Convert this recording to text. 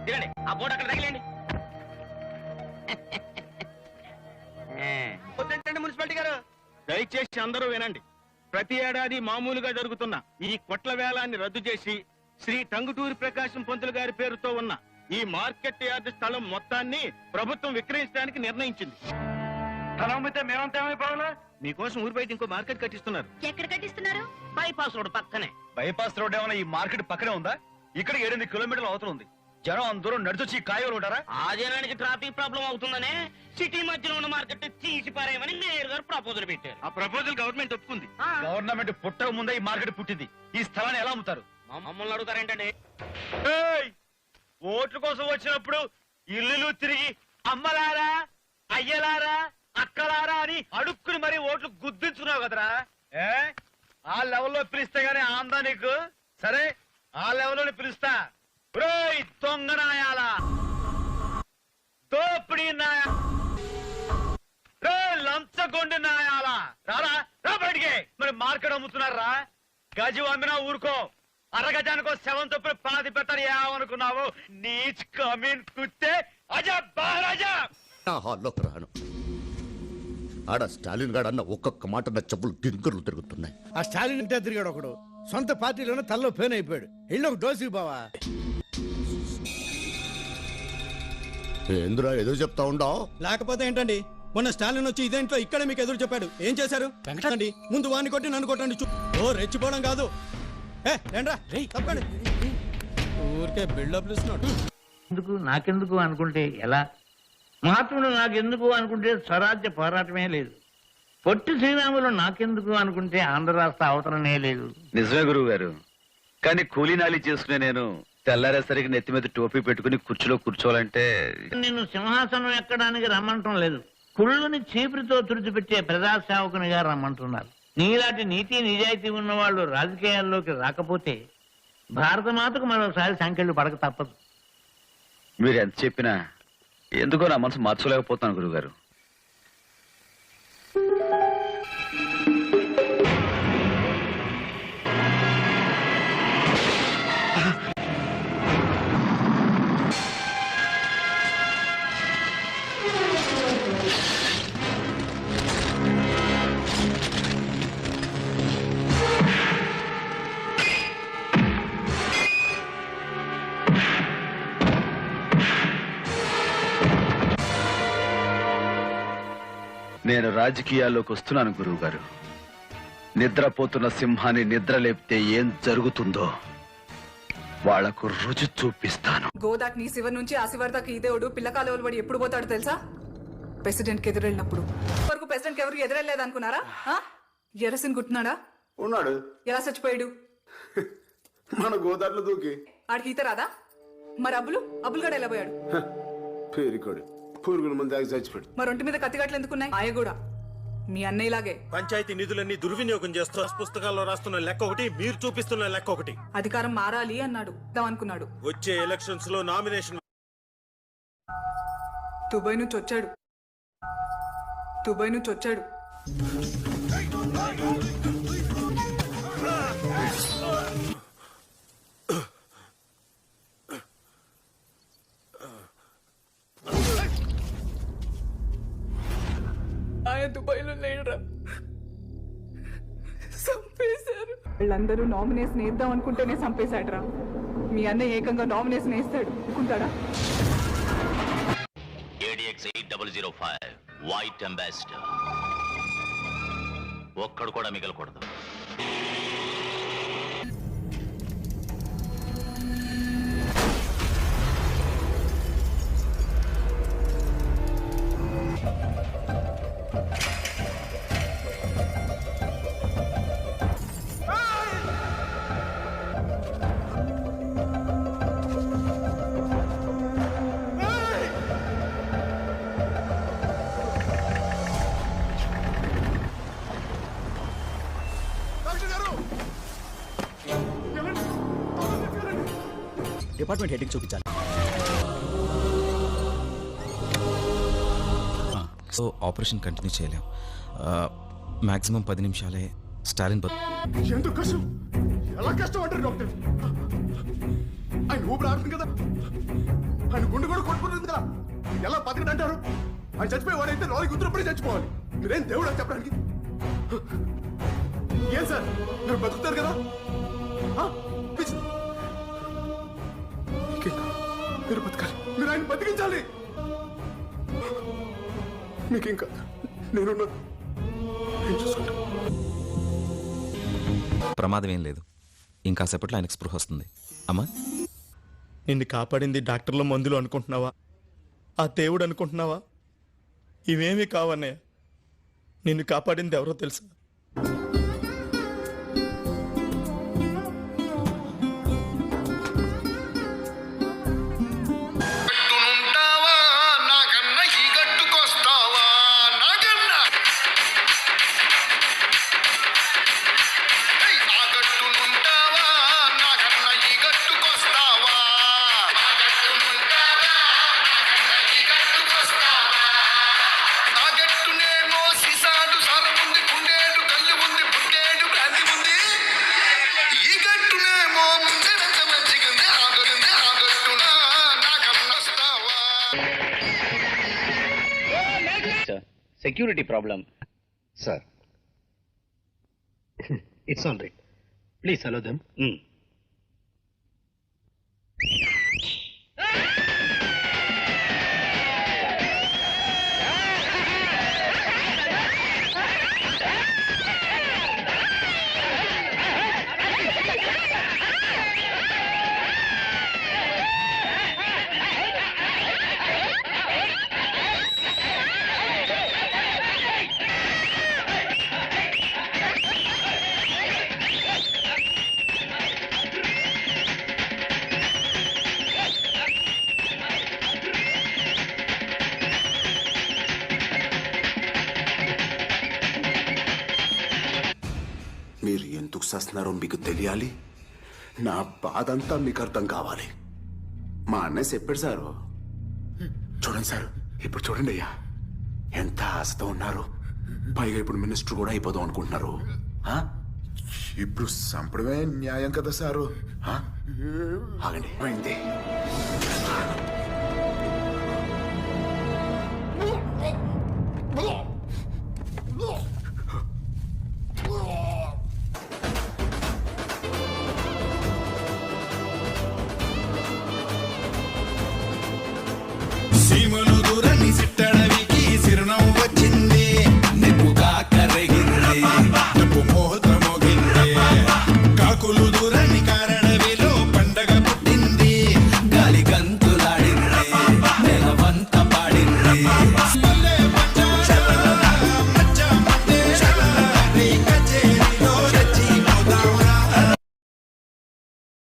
తినండి ఆ బోర్డు అక్కడ తగిలేండి వద్దండి మున్సిపాలిటీ గారు. దయచేసి అందరూ వినండి. ప్రతి ఏడాది మామూలుగా జరుగుతున్న ఈ కొట్ల వేలాన్ని రద్దు చేసి శ్రీ టంగుటూరి ప్రకాశం పంతులు గారి పేరుతో ఉన్న ఈ మార్కెట్ యార్డ్ స్థలం మొత్తాన్ని ప్రభుత్వం విక్రయించడానికి నిర్ణయించింది. స్థలం అమ్మితే మేమంతా ఏమైపోవాలా మీకోసం ఊరి బయట ఇంకో మార్కెట్ కట్టిస్తున్నారు. ఎక్కడ కట్టిస్తున్నారు? బైపాస్ రోడ్ పక్కనే. బైపాస్ రోడ్ ఏమైనా ఈ మార్కెట్ పక్కనే ఉందా? ఇక్కడ ఏడెనిమిది కిలోమీటర్ల అవతల ఉంది. జనం అందరూ నడిచొచ్చి కాయలు ఉంటారా ఆ జనానికి ట్రాఫిక్ ప్రాబ్లం అవుతుందనే సిటీ మధ్యలో ఉన్న మార్కెట్ తీసి పారేయమని మేయర్ గారు ప్రపోజల్ పెట్టారు. ఆ ప్రపోజల్ గవర్నమెంట్ ఒప్పుకుంది. గవర్నమెంట్ పుట్టక ముందే ఈ మార్కెట్ పుట్టింది. ఈ స్థలాన్ని ఎలా అమ్ముతారు? మమ్మల్ని అడుగుతారేంటండి? ఓట్ల కోసం వచ్చినప్పుడు ఇల్లులు తిరిగి అమ్మలారా అయ్యలారా అక్కలారా అని అడుక్కుని మరి ఓట్లు గుద్దించుకున్నావు కదరా? ఏ? ఆ లెవెల్లో పిలిస్తే గానీ ఆందా నీకు? సరే ఆ లెవెల్లో పిలుస్తా. దొంగ నాయాల! దోపిడీ నాయ లంచగొండి నాయాల! రారా రా బయటికి! మరి మార్కెట్ అమ్ముతున్నారా? గజు అమ్మినా ఊరుకో. అరగజానికో సెవెన్ చొప్పున పాతి పెట్టని ఏమనుకున్నావు నీచ్ కమీన్ కుత్తే అజా బారాజా నా హాల్లోకి రాను ఆడ స్టాలిన్ గాడు అన్న ఒక్కొక్క మాట నా చెప్పులు గింగుర్లు తిరుగుతున్నాయి. ఆ స్టాలిన్ ఇంటే తిరిగాడు ఒకడు. సొంత పార్టీలోనే తల్లో ఫెయిన్ అయిపోయాడు. ఇల్లు ఒక డోసుకి బావా ఏందిరా ఎదురు చెప్తా ఉండవు? లేకపోతే ఏంటండి? మొన్న స్టాలిన్ వచ్చి ఇదేంట్లో ఇక్కడ మీకు ఎదురు చెప్పాడు. ఏం చేశారు? వెంకటండి ముందు వాడిని కొట్టి నన్ను కొట్టండి చూ- ఓ రెచ్చిపోవడం కాదు. ఊరికే బిల్డప్ ఇస్తున్నాడు ఎందుకు? నాకెందుకు అనుకుంటే ఎలా? మహాత్ముడు నాకెందుకు అనుకుంటే స్వరాజ్య పోరాటమే లేదు. పొట్టి శ్రీరాములు నాకెందుకు అనుకుంటే ఆంధ్ర రాష్ట్ర అవతరణే లేదు. నిజమే గురువు గారు కానీ కూలీనాలి చేసుకునే నేను తెల్లారేసరికి నెత్తి మీద టోపీ పెట్టుకుని కుర్చీలో కూర్చోవాలంటే నిన్ను సింహాసనం ఎక్కడానికి రమ్మంటం లేదు. కుళ్ళుని చీపురితో తుడిచిపెట్టే ప్రజాసేవకునిగా రమ్మంటున్నారు. నీలాంటి నీతి నిజాయితీ ఉన్న వాళ్ళు రాజకీయాల్లోకి రాకపోతే భారత మాతకు మరోసారి సంఖ్యలు పడక తప్పదు. మీరు ఎంత చెప్పినా ఎందుకో నా మనసు మార్చలేకపోతున్నాను గురుగారు. నేను రాజకీయాల్లోకి వస్తున్నాను గురువు గారు నిద్రపోతున్న సింహాన్ని నిద్ర లేపితే ఏం జరుగుతుందో వాళ్ళకు రుచి చూపిస్తాను. గోదాక్ నీ శివర్ నుంచి ఆ శివర్ దాకా ఈ దేవుడు పిల్లకాలు పడి ఎప్పుడు పోతాడు తెలుసా? ప్రెసిడెంట్కి ఎదురెళ్ళినప్పుడు. వరకు ప్రెసిడెంట్కి ఎవరికి ఎదురెళ్ళలేదు అనుకున్నారా ఎరసిన్ గుట్టున్నాడా? ఉన్నాడు. ఎలా చచ్చిపోయాడు? మన గోదాట్లో దూకి. ఆడికి ఈత రాదా? మరి అబ్బులు అబ్బులు గడ ఎలా పోయాడు? పేరుకోడు. పురుగుల మంది చచ్చిపోయాడు మరి ఒంటి మీద కత్తిగట్లు ఎందుకున్నాయి? ఆయ కూడా. మీ అన్నయ్యలాగే. పంచాయతీ నిధులన్నీ దుర్వినియోగం చేస్తూ పుస్తకాల్లో రాస్తున్న లెక్క ఒకటి మీరు చూపిస్తున్న లెక్క ఒకటి. అధికారం మారాలి అన్నాడు. ఇద్దాం అనుకున్నాడు. వచ్చే ఎలక్షన్స్లో నామినేషన్ దుబాయ్ నుంచి వచ్చాడు. దుబాయ్ నుంచి వచ్చాడు. వీళ్ళందరూ నామినేషన్ వేద్దాం అనుకుంటేనే చంపేశాడరా. మీ అన్న ఏకంగా నామినేషన్ వేస్తాడు. అనుకుంటాడా eight double zero five white ambassador ఒక్కడు కూడా మిగలకూడదు. డిపార్ట్మెంట్ హెడ్కి చూపించాలి. సో ఆపరేషన్ కంటిన్యూ చేయలేం. మ్యాక్సిమం పది నిమిషాలే స్టాలిన్ బతు ఎంత కష్టం ఎలా కష్టం అంటారు డాక్టర్? ఆయన ఊపిరి ఆడుతుంది కదా. ఆయన గుండె కూడా కొట్టుకుంటుంది కదా. ఎలా బతకడు అంటారు. ఆయన చచ్చిపోయేవాడైతే లారీ గుర్తున్నప్పుడే చచ్చిపోవాలి. మీరేం దేవుడు అని చెప్పడానికి? ఏం సార్? మీరు బతుకుతారు కదా? మీరు బతకాలి. మీరు ఆయన బతికించాలి. మీకేం కాదు నేను ప్రమాదం ఏం లేదు. ఇంకాసేపట్లో ఆయనకు స్పృహ వస్తుంది. అమ్మా? నిన్ను కాపాడింది డాక్టర్ల మందులు అనుకుంటున్నావా? ఆ దేవుడు అనుకుంటున్నావా? ఇవేమీ కావన్నయ్య. నిన్ను కాపాడింది ఎవరో తెలుసా? sister. Security problem. Sir. it's all right. Please allow them. Mm. మీరు ఎందుకు చేస్తున్నారో మీకు తెలియాలి? నా బాధ అంతా మీకు అర్థం కావాలి. మా అన్నయ్య చెప్పాడు సారు. చూడండి సార్ ఇప్పుడు చూడండి అయ్యా. ఎంత ఆశతో ఉన్నారు. పైగా ఇప్పుడు మినిస్టర్ కూడా అయిపోదాం అనుకుంటున్నారు? ఇప్పుడు సంపడమే న్యాయం కదా సారు? ఆగండి. అయింది. Simon